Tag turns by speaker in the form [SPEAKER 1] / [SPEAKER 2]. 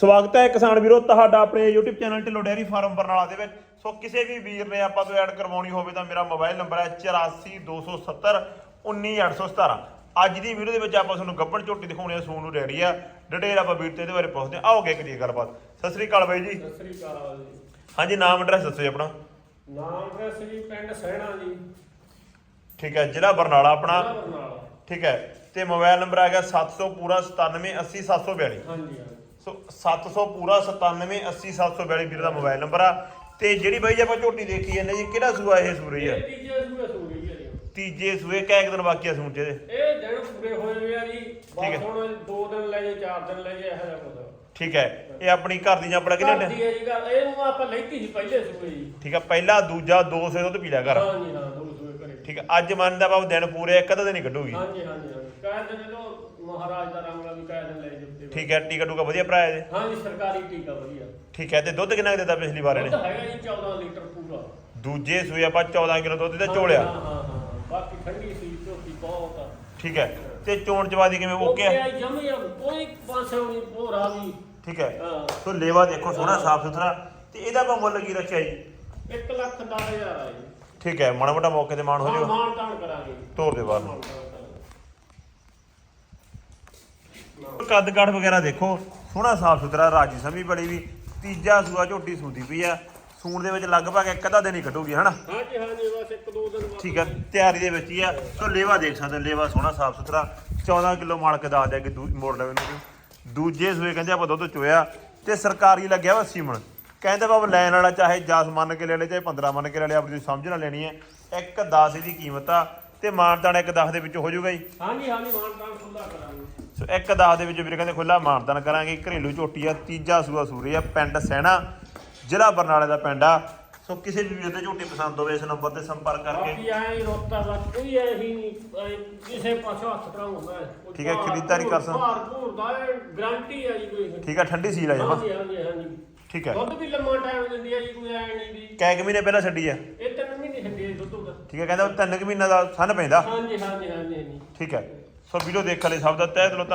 [SPEAKER 1] ਸਵਾਗਤ ਹੈ ਕਿਸਾਨ ਵੀਰੋ ਤੁਹਾਡਾ ਆਪਣੇ YouTube channel Dhillon dairy farm Barnala ਦੇ ਵਿੱਚ। ਸੋ ਕਿਸੇ ਵੀ ਵੀਰ ਨੇ ਆਪਾਂ ਤੋਂ ਐਡ ਕਰਵਾਉਣੀ ਹੋਵੇ ਤਾਂ ਮੇਰਾ ਮੋਬਾਈਲ ਨੰਬਰ ਹੈ 8427 19817 ਅੱਜ ਦੀ ਵੀਡੀਓ ਦੇ ਵਿੱਚ ਆਪਾਂ ਤੁਹਾਨੂੰ ਗੱਬਣ ਝੋਟੀ ਦਿਖਾਉਣੀ ਹੈ ਸੂਣ ਨੂੰ ਰੈਡੀ ਆ। ਡਿਟੇਲ ਆਪਾਂ ਵੀਰ ਤੇ ਇਹਦੇ ਬਾਰੇ ਪੁੱਛਦੇ ਹਾਂ ਆਓਗੇ ਕਰੀਏ ਗੱਲਬਾਤ। ਸਤਿ ਸ੍ਰੀ ਅਕਾਲ ਬਾਈ ਜੀ।
[SPEAKER 2] ਸਤਿ ਸ੍ਰੀ ਅਕਾਲ ਜੀ।
[SPEAKER 1] ਹਾਂਜੀ ਨਾਮ ਐਡਰੈਸ ਦੱਸੋ ਜੀ ਆਪਣਾ।
[SPEAKER 2] ਨਾਮ ਐਡਰੈਸ ਜੀ ਪਿੰਡ ਸਹਿਣਾ ਜੀ।
[SPEAKER 1] ਠੀਕ ਹੈ ਜ਼ਿਲ੍ਹਾ ਬਰਨਾਲਾ ਆਪਣਾ।
[SPEAKER 2] ਬਰਨਾਲਾ।
[SPEAKER 1] ਠੀਕ ਹੈ ਤੇ ਮੋਬਾਈਲ ਨੰਬਰ ਹੈਗਾ 700 ਪੂਰਾ 97 80 742
[SPEAKER 2] ਹਾਂਜੀ ਹਾਂਜੀ।
[SPEAKER 1] ਸੋ 700 ਪੂਰਾ 97 80 742 ਵੀਰ ਦਾ ਮੋਬਾਈਲ ਨੰਬਰ ਆ। ਤੇ ਜਿਹੜੀ ਬਾਈ ਜੀ ਆਪਾਂ ਝੋਟੀ ਦੇਖੀ ਜਾਂਦੇ ਜੀ ਕਿਹੜਾ ਸੂਆ ਇਹ ਸੂਰੀ ਆ
[SPEAKER 2] ਇਹ ਤੀਜੇ ਸੂਏ ਸੂਰੀ ਹੈ ਜੀ।
[SPEAKER 1] ਤੀਜੇ ਸੂਏ ਕੈ ਇੱਕ ਦਿਨ ਬਾਕੀ ਆ ਸੂਣ ਇਹਦੇ।
[SPEAKER 2] ਇਹ ਦਿਨ ਪੂਰੇ ਹੋਏ ਹੋਏ ਆ ਜੀ।
[SPEAKER 1] ਹੈ।
[SPEAKER 2] ਬਸ ਹੁਣ 2 ਦਿਨ ਲੈ ਜੇ 4 ਦਿਨ ਲੈ ਜੇ ਇਹੋ ਜਿਹਾ ਕੁਝ
[SPEAKER 1] ਠੀਕ ਹੈ। ਇਹ ਆਪਣੀ ਘਰ ਦੀ ਜਾਂ ਆਪਣਾ ਕਿਹਨੇ
[SPEAKER 2] ਕਰਦੀ ਹੈ ਜੀ ਗੱਲ ਇਹਨੂੰ ਆਪਾਂ ਲੈਤੀ ਸੀ ਪਹਿਲੇ ਸੂਏ ਜੀ।
[SPEAKER 1] ਠੀਕ ਹੈ ਪਹਿਲਾ ਦੂਜਾ ਦੋ ਸੌ ਦੁੱਧ ਪੀ ਲਿਆ ਕਰ
[SPEAKER 2] ਹਾਂ ਸੂਏ ਘਰੇ
[SPEAKER 1] ਠੀਕ ਹੈ ਅੱਜ ਮੰਨਦਾ ਬਾਬ ਦਿਨ ਪੂਰੇ ਇੱਕ ਅੱਧਾ ਦਿਨ ਹੀ ਕੱਢੂਗੀ।
[SPEAKER 2] ਹਾਂਜੀ ਹਾਂਜੀ ਹਾਂਜੀ। ਕਹਿ ਦਿੰਦੇ ਲੋ ਮਹਾਰਾਜ ਦਾ ਰੰਗ ਆ ਵੀ ਕਹਿ ਦਿਨ ਲੈ ਜੇ
[SPEAKER 1] ਠੀਕ ਹੈ ਟੀਕਾ ਟੂਕਾ ਵਧੀਆ ਭਰਾਇਆ ਇਹਦੇ
[SPEAKER 2] ਹਾਂਜੀ ਸਰਕਾਰੀ ਟੀਕਾ ਵਧੀਆ।
[SPEAKER 1] ਠੀਕ ਹੈ ਤੇ ਦੁੱਧ ਕਿੰਨਾ ਕੁ ਦਿੱਤਾ ਪਿਛਲੀ ਵਾਰ
[SPEAKER 2] ਦੁੱਧ
[SPEAKER 1] ਇਹਨੇ
[SPEAKER 2] ਹੈਗਾ ਜੀ 14 ਲੀਟਰ ਪੂਰਾ।
[SPEAKER 1] ਦੂਜੇ ਸੂਏ ਆਪਾਂ 14 ਕਿਲੋ ਦੁੱਧ ਦਾ ਝੋਲਿਆ।
[SPEAKER 2] ਹਾਂ ਹਾਂ ਹਾਂ। ਬਾਕੀ ਠੰਡੀ ਸੀ ਝੋਟੀ ਬਹੁਤ ਆ।
[SPEAKER 1] ਠੀਕ ਹੈ ਤੇ ਚੋਣ ਚਵਾਦੀ ਕਿਵੇਂ ਓਕੇ ਆ?
[SPEAKER 2] ਓਕੇ ਜਮੀ ਆ, ਕੋਈ ਪਾਸੇ ਨਹੀਂ ਭੋਰਾ ਵੀ।
[SPEAKER 1] ਠੀਕ ਹੈ।
[SPEAKER 2] ਹਾਂ।
[SPEAKER 1] ਸੋ ਲੇਵਾ ਦੇਖੋ ਸੋਹਣਾ ਸਾਫ਼ ਸੁਥਰਾ ਤੇ ਇਹਦਾ ਆਪਾਂ ਮੁੱਲ ਕੀ ਰੱਖਿਆ ਜੀ?
[SPEAKER 2] 1 ਲੱਖ 10000 ਆ ਜੀ।
[SPEAKER 1] ਠੀਕ ਹੈ ਮਾੜਾ ਮੋਟਾ ਮੌਕੇ ਤੇ ਮਾਣ ਹੋ
[SPEAKER 2] ਹਾਂ
[SPEAKER 1] ਜਾਊਗਾ
[SPEAKER 2] ਮਾਨ ਤਾਨ ਕਰਾਂਗੇ।
[SPEAKER 1] ਤੋਰ ਦੇ ਬਾਹਰ ਨੂੰ
[SPEAKER 2] ਮਾਣ ਤਾਣ ਕਰਾਂਗੇ।
[SPEAKER 1] ਕੱਦ ਕਾਠ ਵਗੈਰਾ ਦੇਖੋ ਸੋਹਣਾ ਸਾਫ਼ ਸੁਥਰਾ ਰਾਜੀ ਸਮੀ ਬੜੀ ਵੀ ਤੀਜਾ ਸੂਆ ਝੋਟੀ ਸੁੰਦੀ ਪਈ ਆ। ਸੂਣ ਦੇ ਵਿੱਚ ਲਗਭਗ ਇੱਕ ਅੱਧਾ ਦਿਨ ਹੀ ਕੱਢੂਗੀ ਹਨਾ?
[SPEAKER 2] ਹਾਂਜੀ ਹਾਂਜੀ ਬਸ ਇੱਕ ਦੋ ਦਿਨ ਬਾਅਦ।
[SPEAKER 1] ਠੀਕ ਹੈ ਤਿਆਰੀ ਦੇ ਵਿੱਚ ਹੀ ਆ। ਸੋ ਲੇਵਾ ਦੇਖ ਸਕਦੇ ਹੋ, ਲੇਵਾ ਸੋਹਣਾ ਸਾਫ਼ ਸੁਥਰਾ। 14 ਕਿਲੋ ਮਾਲਕ ਦੱਸ ਦਿਆ ਕਿ ਦੂ- ਮੋੜ ਲਵੇ ਨੂੰ ਦੂਜੇ ਸੂਏ ਕਹਿੰਦੇ ਆਪਾਂ ਦੁੱਧ ਚੋਇਆ ਤੇ ਸਰਕਾਰੀ ਲੱਗਿਆ ਵਾ ਸੀਮਣ। ਕਹਿੰਦੇ ਬਾਬ ਲੈਣ ਵਾਲਾ ਚਾਹੇ 10 ਮੰਨ ਕੇ ਲੈ ਲੈ ਚਾਹੇ 15 ਮੰਨ ਕੇ ਲੈ ਲੈ ਆਪਣੀ ਤੁਸੀਂ ਸਮਝ ਨਾਲ ਲੈਣੀ ਹੈ। ਇੱਕ 10 ਦੀ ਕੀਮਤ ਆ ਤੇ ਮਾਨਦਾਨ ਇੱਕ 10 ਦੇ ਵਿੱਚ ਹੋ ਜਾਊਗਾ ਜੀ।
[SPEAKER 2] ਹਾਂਜੀ ਹਾਂਜੀ ਮਾਨ ਤਾਨ ਖੁੱਲਾ ਕਰਾਂਗੇ।
[SPEAKER 1] ਸੋ ਇੱਕ 10 ਦੇ ਵਿੱਚ ਵੀਰੇ ਕਹਿੰਦੇ ਖੁੱਲਾ ਮਾਨਦਾਨ ਕਰਾਂਗੇ। ਘਰੇਲੂ ਝੋਟੀ ਆ ਤੀਜਾ ਸੂਆ ਸੂਰੇ ਆ ਪਿੰਡ ਸੈਣਾ ਜ਼ਿਲ੍ਹਾ ਬਰਨਾਲੇ ਦਾ ਪਿੰਡ ਆ। ਸੋ ਕਿਸੇ ਵੀ ਵੀਰ ਦੇ ਝੋਟੀ ਪਸੰਦ ਹੋਵੇ ਇਸ ਨੰਬਰ ਤੇ ਸੰਪਰਕ ਕਰਕੇ
[SPEAKER 2] ਬਾਕੀ ਆਏ ਹੀ ਰੋਤਾ ਬਸ ਕੋਈ ਐ ਹੀ ਨਹੀਂ ਐਂ ਕਿਸੇ ਪਾਸੋਂ ਹੱਥ ਟਰਾਉਂਦਾ
[SPEAKER 1] ਠੀਕ ਹੈ, ਖਰੀਦਦਾਰੀ ਕਰ ਸਕਦੇ।
[SPEAKER 2] ਭਾਰ ਭੂਰ ਦਾ ਗਾਰੰਟੀ ਆ ਜੀ ਕੋਈ।
[SPEAKER 1] ਠੀਕ ਆ ਠੰਡੀ ਸੀਲ ਆ ਜਮਾ
[SPEAKER 2] ਹਾਂਜੀ ਹਾਂਜੀ ਹਾਂਜੀ।
[SPEAKER 1] ਠੀਕ ਹੈ।
[SPEAKER 2] ਦੁੱਧ ਵੀ ਲੰਮਾ ਟਾਈਮ ਦਿੰਦੀ ਆ ਜੀ ਕੋਈ ਐ ਨਹੀਂ ਦੀ
[SPEAKER 1] ਕੈ ਕੁ ਮਹੀਨੇ ਪਹਿਲਾਂ ਛੱਡੀ ਆ।
[SPEAKER 2] ਇਹ ਤਿੰਨ ਮਹੀਨੇ ਛੱਡੀ ਆ ਦੁੱਧ ਦਾ
[SPEAKER 1] ਠੀਕ ਹੈ ਕਹਿੰਦਾ ਉਹ ਤਿੰਨ ਕੁ ਮਹੀਨਾ ਦਾ ਸੰਨ ਪੈਂਦਾ।
[SPEAKER 2] ਹਾਂਜੀ ਹਾਂਜੀ ਹਾਂਜੀ ਹਾਂਜੀ।
[SPEAKER 1] ਠੀਕ ਹੈ। ਸੋ ਵੀਡੀਓ ਦੇਖਣ ਲਈ ਸਭ ਦਾ ਤਹਿ ਦਿਲੋਂ ਧੰਨਵਾਦ।